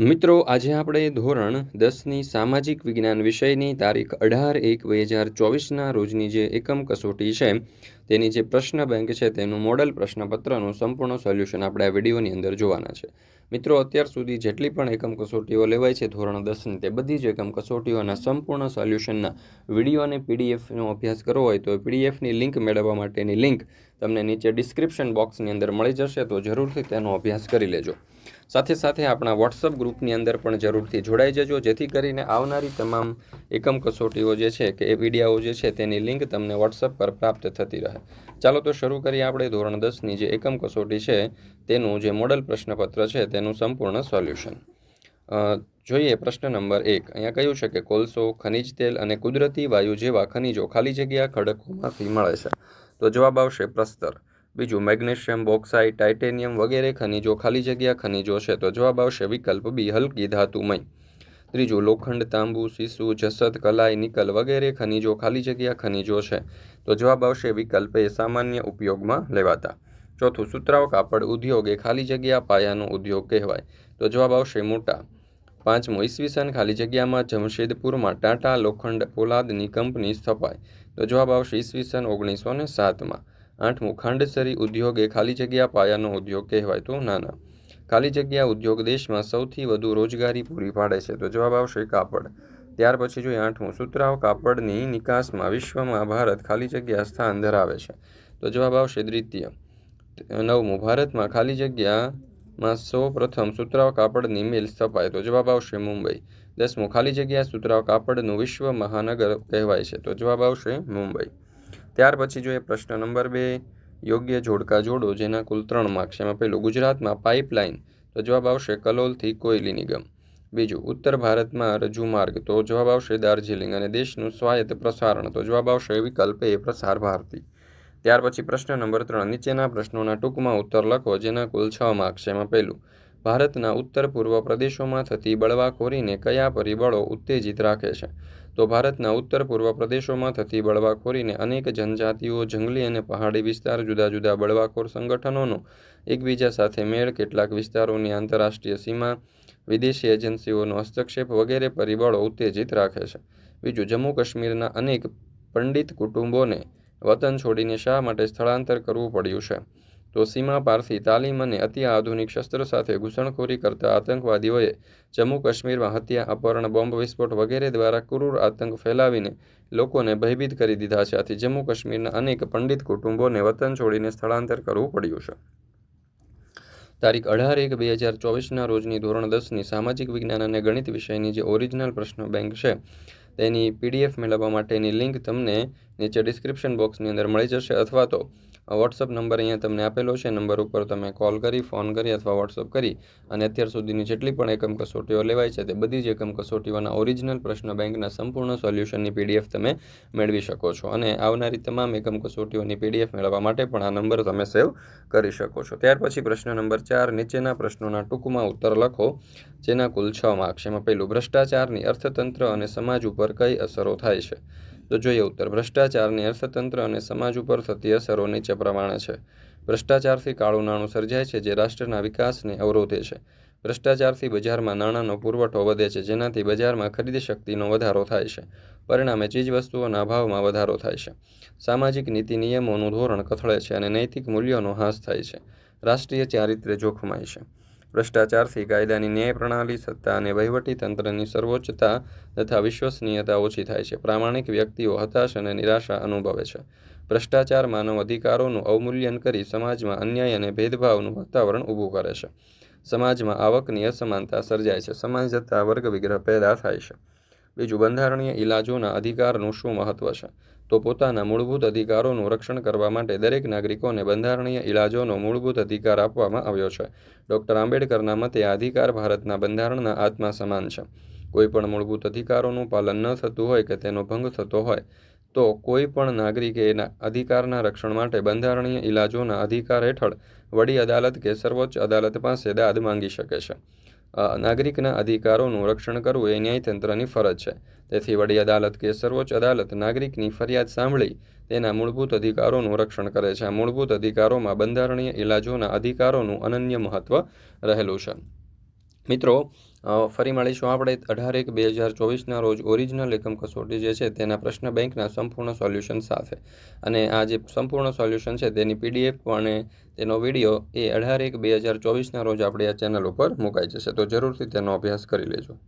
મિત્રો, આજે આપણે ધોરણ દસની સામાજિક વિજ્ઞાન વિષયની તારીખ અઢાર એક બે હજાર ચોવીસના રોજની જે એકમ કસોટી છે, તેની જે પ્રશ્ન બેંક છે, તેનું મોડલ પ્રશ્નપત્રનું સંપૂર્ણ સોલ્યુશન આપણે આ વિડીયોની અંદર જોવાના છે. મિત્રો, અત્યાર સુધી જેટલી પણ એકમ કસોટીઓ લેવાય છે ધોરણ દસની, તે બધી જ એકમ કસોટીઓના સંપૂર્ણ સોલ્યુશનના વીડિયો અને પીડીએફનો અભ્યાસ કરવો હોય તો પીડીએફની લિંક મેળવવા માટેની લિંક તમને નીચે ડિસ્ક્રિપ્શન બોક્સની અંદર મળી જશે, તો જરૂરથી તેનો અભ્યાસ કરી લેજો. સાથે સાથે આપણા વોટ્સઅપ ગ્રુપની અંદર પણ જરૂરથી જોડાઈ જજો. જેથી કરીને આવનારી તમામ એકમ કસોટીઓ જે છે કે એ વિડીયાઓ જે છે તેની લિંક તમને વોટ્સઅપ પર પ્રાપ્ત થતી રહે. ચાલો તો શરૂ કરીએ આપણે ધોરણ દસની જે એકમ કસોટી છે તેનું જે મોડલ પ્રશ્નપત્ર છે તેનું સંપૂર્ણ સોલ્યુશન. જોઈએ પ્રશ્ન નંબર એક. અહીંયા કહ્યું છે કે કોલસો, ખનિજ તેલ અને કુદરતી વાયુ જેવા ખનિજો ખાલી જગ્યા ખડકોમાંથી મળે છે. તો જવાબ આવશે પ્રસ્તર. બીજું મેગ્નેશિયમ બોક્સાઇડ, ટાઇટેનિયમ વગેરે ખનિજો ખાલી જગ્યા ખનિજો છે તો જવાબ આવશે વિકલ્પ બી, હલકી ધાતુમય. ત્રીજું, લોખંડ, તાંબુ સીસુ જસદ, કલાઈ, નિકલ વગેરે ખનિજો ખાલી જગ્યા ખનિજો છે તો જવાબ આવશે વિકલ્પ એ, સામાન્ય ઉપયોગમાં લેવાતા. ચોથું સુતરાવ કાપડ ઉદ્યોગ એ ખાલી જગ્યા પાયાનો ઉદ્યોગ કહેવાય તો જવાબ આવશે મોટા. પાંચમું, ઈસવીસન ખાલી જગ્યામાં જમશેદપુરમાં ટાટા, લોખંડ, પોલાદની કંપની સ્થપાય તો જવાબ આવશે ઈસવીસન ઓગણીસો ને સાતમાં. આઠમું, ખાંડસરી ઉદ્યોગ એ ખાલી જગ્યા પાયાનો ઉદ્યોગ કહેવાય. તો નાના. ખાલી જગ્યા ઉદ્યોગ દેશમાં સૌથી વધુ રોજગારી પૂરી પાડે છે. તો જવાબ આવશે કાપડ. ત્યાર પછી જોઈએ આઠમું સુતરાવ કાપડની નિકાસમાં વિશ્વમાં ભારત ખાલી જગ્યા સ્થાન ધરાવે છે. તો જવાબ આવશે દ્વિતીય. નવમું, ભારતમાં ખાલી જગ્યામાં સૌ પ્રથમ સુતરાવ કાપડની મિલ સ્થપાય. તો જવાબ આવશે મુંબઈ. દસમું, ખાલી જગ્યા સુતરાવ કાપડનું વિશ્વ મહાનગર કહેવાય છે. તો જવાબ આવશે મુંબઈ. ત્યાર પછી જોઈએ પ્રશ્ન નંબર બે, યોગ્ય જોડકા જોડો, જેના કુલ ત્રણ માર્ક્સ એમાં પહેલું, ગુજરાતમાં પાઇપલાઇન તો જવાબ આવશે કલોલથી કોયલી નિગમ. બીજું, ઉત્તર ભારતમાં રજૂ માર્ગ. તો જવાબ આવશે દાર્જિલિંગ અને દેશનું સ્વાયત્ત પ્રસારણ. તો જવાબ આવશે વિકલ્પ એ પ્રસાર ભારતી. ત્યાર પછી પ્રશ્ન નંબર ત્રણ, નીચેના પ્રશ્નોના ટૂંકમાં ઉત્તર લખો, જેના કુલ છ માર્ક્સ એમાં પહેલું ભારતના ઉત્તર પૂર્વ પ્રદેશોમાં થતી બળવાખોરીને કયા પરિબળો ઉત્તેજિત રાખે છે? તો ભારતના ઉત્તર પૂર્વ પ્રદેશોમાં થતી બળવાખોરીને અનેક જનજાતિઓ, જંગલી અને પહાડી વિસ્તાર, જુદા જુદા બળવાખોર સંગઠનોનો એકબીજા સાથે મેળ, કેટલાક વિસ્તારોની આંતરરાષ્ટ્રીય સીમા, વિદેશી એજન્સીઓનો હસ્તક્ષેપ વગેરે પરિબળો ઉત્તેજિત રાખે છે. બીજું જમ્મુ કાશ્મીરના અનેક પંડિત કુટુંબોને વતન છોડીને શા માટે સ્થળાંતર કરવું પડ્યું છે? તો સીમા પારથી તાલીમ અને અતિ આધુનિક શસ્ત્ર સાથે ઘૂસણખોરી કરતા આતંકવાદીઓએ જમ્મુ કાશ્મીરમાં હત્યા, અપહરણ, બોમ્બ વિસ્ફોટ વગેરે દ્વારા ક્રૂર આતંક ફેલાવીને લોકોને ભયભીત કરી દીધા છે. આથી જમ્મુ કાશ્મીરના અનેક પંડિત કુટુંબોને વતન છોડીને સ્થળાંતર કરવું પડ્યું છે. તારીખ અઢાર એક બે હજાર ચોવીસના રોજની ધોરણ દસની સામાજિક વિજ્ઞાન અને ગણિત વિષયની જે ઓરિજિનલ પ્રશ્ન બેંક છે તેની પીડીએફ મેળવવા માટેની લિંક તમને નીચે ડિસ્ક્રિપ્શન બોક્સની અંદર મળી જશે અથવા તો વોટ્સઅપ નંબર અહીંયા તમને આપેલો છે. નંબર ઉપર તમે કોલ કરી, ફોન કરી અથવા વોટ્સઅપ કરી અને અત્યાર સુધીની જેટલી પણ એકમ કસોટીઓ લેવાય છે તે બધી જ એકમ કસોટીઓના ઓરિજિનલ પ્રશ્ન બેંકના સંપૂર્ણ સોલ્યુશનની પીડીએફ તમે મેળવી શકો છો અને આવનારી તમામ એકમ કસોટીઓની પીડીએફ મેળવવા માટે પણ આ નંબર તમે સેવ કરી શકો છો. ત્યાર પછી પ્રશ્ન નંબર ચાર, નીચેના પ્રશ્નોના ટૂંકમાં ઉત્તર લખો, જેના કુલ છ માર્ક્સ એમાં પહેલું ભ્રષ્ટાચારની અર્થતંત્ર અને સમાજ ઉપર કઈ અસરો થાય છે? તો જોઈએ ઉત્તર. ભ્રષ્ટાચારની અર્થતંત્ર અને સમાજ ઉપર થતી અસરો નીચે પ્રમાણે છે. ભ્રષ્ટાચારથી કાળું નાણું સર્જાય છે, જે રાષ્ટ્રના વિકાસને અવરોધે છે. ભ્રષ્ટાચારથી બજારમાં નાણાંનો પુરવઠો વધે છે, જેનાથી બજારમાં ખરીદી શક્તિનો વધારો થાય છે. પરિણામે ચીજવસ્તુઓના ભાવમાં વધારો થાય છે. સામાજિક નીતિ નિયમોનું ધોરણ કથળે છે અને નૈતિક મૂલ્યોનો હાસ થાય છે. રાષ્ટ્રીય ચારિત્ર્ય જોખમાય છે. ભ્રષ્ટાચારથી કાયદાની ન્યાય પ્રણાલી, સત્તા અને વહીવટી તંત્રની સર્વોચ્ચતા તથા વિશ્વસનીયતા ઓછી થાય છે. પ્રામાણિક વ્યક્તિઓ હતાશ અને નિરાશા અનુભવે છે. ભ્રષ્ટાચાર માનવ અધિકારોનું અવમૂલ્યન કરી સમાજમાં અન્યાય અને ભેદભાવનું વાતાવરણ ઊભું કરે છે. સમાજમાં આવકની અસમાનતા સર્જાય છે. સમાજ જતાં વર્ગ વિગ્રહ પેદા થાય છે. બીજું બંધારણીય ઇલાજોના અધિકારનું શું મહત્વ છે? તો પોતાના મૂળભૂત અધિકારોનું રક્ષણ કરવા માટે દરેક નાગરિકોને બંધારણીય ઇલાજોનો મૂળભૂત અધિકાર આપવામાં આવ્યો છે. ડૉક્ટર આંબેડકરના મતે આ અધિકાર ભારતના બંધારણના આત્મા સમાન છે. કોઈ પણ મૂળભૂત અધિકારોનું પાલન ન થતું હોય કે તેનો ભંગ થતો હોય, તો કોઈ પણ નાગરિકે એના અધિકારના રક્ષણ માટે બંધારણીય ઇલાજોના અધિકાર હેઠળ વડી અદાલત કે સર્વોચ્ચ અદાલત પાસે દાદ માંગી શકે છે. નાગરિકના અધિકારોનું રક્ષણ કરવું એ ન્યાયતંત્રની ફરજ છે. તેથી વડી અદાલત કે સર્વોચ્ચ અદાલત નાગરિકની ફરિયાદ સાંભળી તેના મૂળભૂત અધિકારોનું રક્ષણ કરે છે. મૂળભૂત અધિકારોમાં બંધારણીય ઇલાજોના અધિકારોનું અનન્ય મહત્વ રહેલું છે. મિત્રો ફરી મળીશું આપણે અઢાર એક બે હજાર ચોવીસના રોજ ઓરિજિનલ એકમ કસોટી જે છે તેના પ્રશ્ન બેંકના સંપૂર્ણ સોલ્યુશન સાથે. અને આ જે સંપૂર્ણ સોલ્યુશન છે તેની પીડીએફ અને તેનો વીડિયો એ અઢાર એક બે હજાર ચોવીસના રોજ આપણે આ ચેનલ ઉપર મુકાઈ જશે. તો જરૂરથી તેનો અભ્યાસ કરી લેજો.